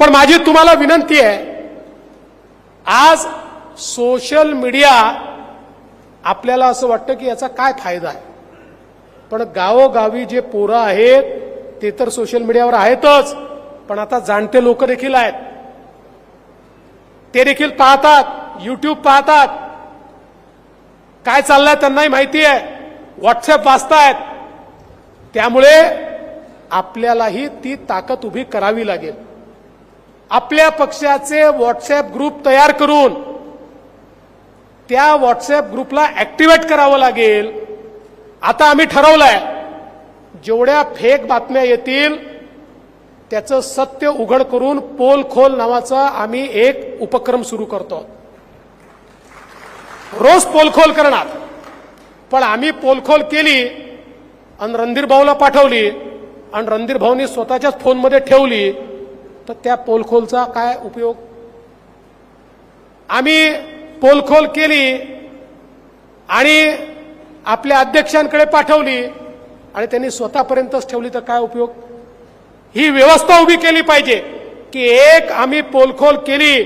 पण माझी तुम्हाला विनंती आहे आज सोशल मीडिया आपल्याला असं वाटतं की याचा काय फायदा आहे. पण गावोगावी जे पोरं आहेत ते तर सोशल मीडियावर आहेतच पण आता जाणते लोक देखील आहेत. ते देखील पाहतात युट्यूब पाहतात. काय चाललंय त्यांनाही माहिती आहे. व्हॉट्सअप वाचतायत. त्यामुळे आपल्यालाही ती ताकद उभी करावी लागेल. आपल्या पक्षाचे व्हॉट्सअप ग्रुप तयार करून त्या व्हॉट्सअप ग्रुपला ऍक्टिव्हेट करावं लागेल. आता आम्ही ठरवलंय जेवढ्या फेक बातम्या येतील त्याचं सत्य उघड करून पोल खोल नावाचा आम्ही एक उपक्रम सुरू करतो. रोज पोलखोल करणार पण आम्ही पोलखोल केली आणि रणधीर भाऊला पाठवली आणि रणधीर भाऊनी स्वतःच्याच फोनमध्ये ठेवली तर त्या पोलखोलचा काय उपयोग? आम्ही पोलखोल केली आणि आपल्या अध्यक्षांकडे पाठवली आणि त्यांनी स्वतःपर्यंतच ठेवली तर काय उपयोग? ही व्यवस्था उभी केली पाहिजे की एक आम्ही पोलखोल केली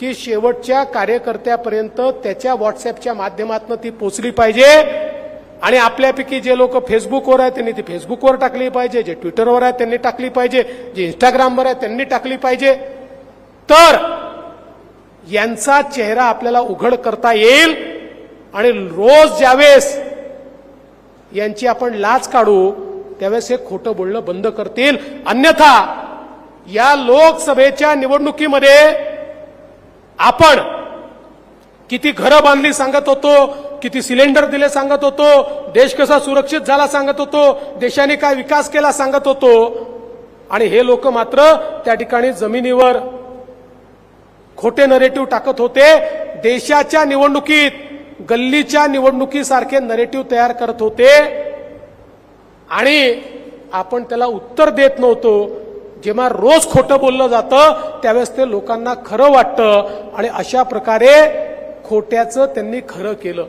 की शेवटच्या कार्यकर्त्यापर्यंत त्याच्या व्हॉट्सअपच्या माध्यमातून ती पोचली पाहिजे. आणि आपल्यापैकी जे लोक फेसबुकवर आहेत त्यांनी ती फेसबुकवर टाकली पाहिजे. जे ट्विटरवर आहेत त्यांनी टाकली पाहिजे. जे इंस्टाग्रामवर आहेत त्यांनी टाकली पाहिजे. तर यांचा चेहरा आपल्याला उघड करता येईल आणि रोज ज्यावेळेस यांची आपण लाच काढू त्यावेळेस हे खोटं बोलणं बंद करतील. अन्यथा या लोकसभेच्या निवडणुकीमध्ये आपण किती घरं बांधली सांगत होतो किती सिलेंडर दिले सांगत होतो देश कसा सुरक्षित झाला सांगत होतो देशाने काय विकास केला सांगत होतो. आणि हे लोक मात्र त्या ठिकाणी जमिनीवर खोटे नरेटिव्ह टाकत होते. देशाच्या निवडणुकीत गल्लीच्या निवडणुकीसारखे नरेटिव्ह तयार करत होते. आणि आपण त्याला उत्तर देत नव्हतो. जेव्हा रोज खोटं बोललं जातं त्यावेळेस ते लोकांना खरं वाटतं. आणि अशा प्रकारे खोट्याचं त्यांनी खरं केलं.